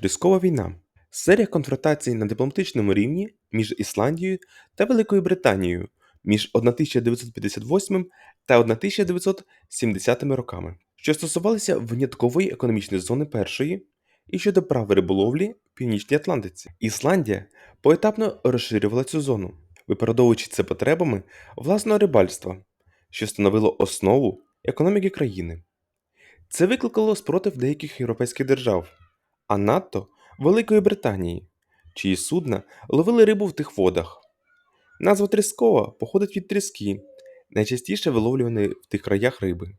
Тріскова війна серія конфронтацій на дипломатичному рівні між Ісландією та Великою Британією між 1958 та 1970 роками, що стосувалися виняткової економічної зони першої і щодо права риболовлі в Північній Атлантиці. Ісландія поетапно розширювала цю зону, виправдовуючи це потребами власного рибальства, що становило основу економіки країни. Це викликало спротив деяких європейських держав, а надто Великої Британії, чиї судна ловили рибу в тих водах. Назва Тріскова походить від тріски, найчастіше виловлюваної в тих краях риби.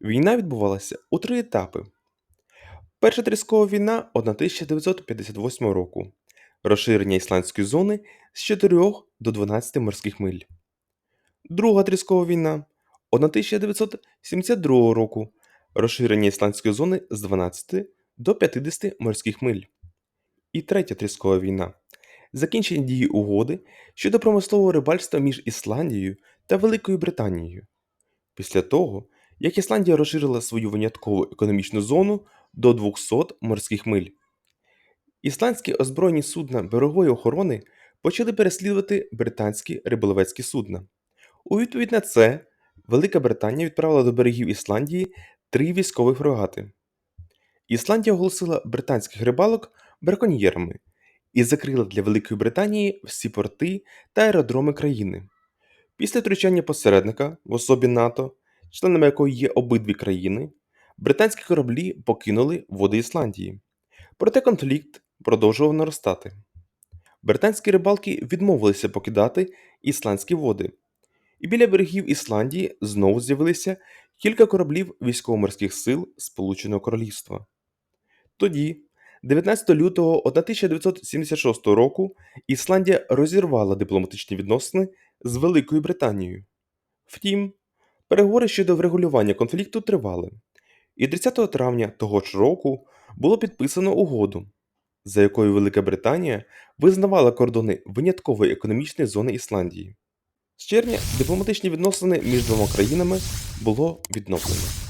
Війна відбувалася у три етапи. Перша тріскова війна 1958 року. Розширення ісландської зони з 4 до 12 морських миль. Друга тріскова війна 1972 року. Розширення ісландської зони з 12 до 50 морських миль. І третя тріскова війна. Закінчення дії угоди щодо промислового рибальства між Ісландією та Великою Британією. Після того, як Ісландія розширила свою виняткову економічну зону до 200 морських миль. Ісландські озброєні судна берегової охорони почали переслідувати британські риболовецькі судна. У відповідь на це Велика Британія відправила до берегів Ісландії три військові фрегати. Ісландія оголосила британських рибалок браконьєрами і закрила для Великої Британії всі порти та аеродроми країни. Після втручання посередника в особі НАТО, членами якої є обидві країни, британські кораблі покинули води Ісландії. Проте конфлікт продовжував наростати. Британські рибалки відмовилися покидати ісландські води, і біля берегів Ісландії знову з'явилися кілька кораблів військово-морських сил Сполученого Королівства. Тоді, 19 лютого 1976 року, Ісландія розірвала дипломатичні відносини з Великою Британією. Втім, переговори щодо врегулювання конфлікту тривали, і 30 травня того ж року було підписано угоду, за якою Велика Британія визнавала кордони виняткової економічної зони Ісландії. З червня дипломатичні відносини між двома країнами було відновлено.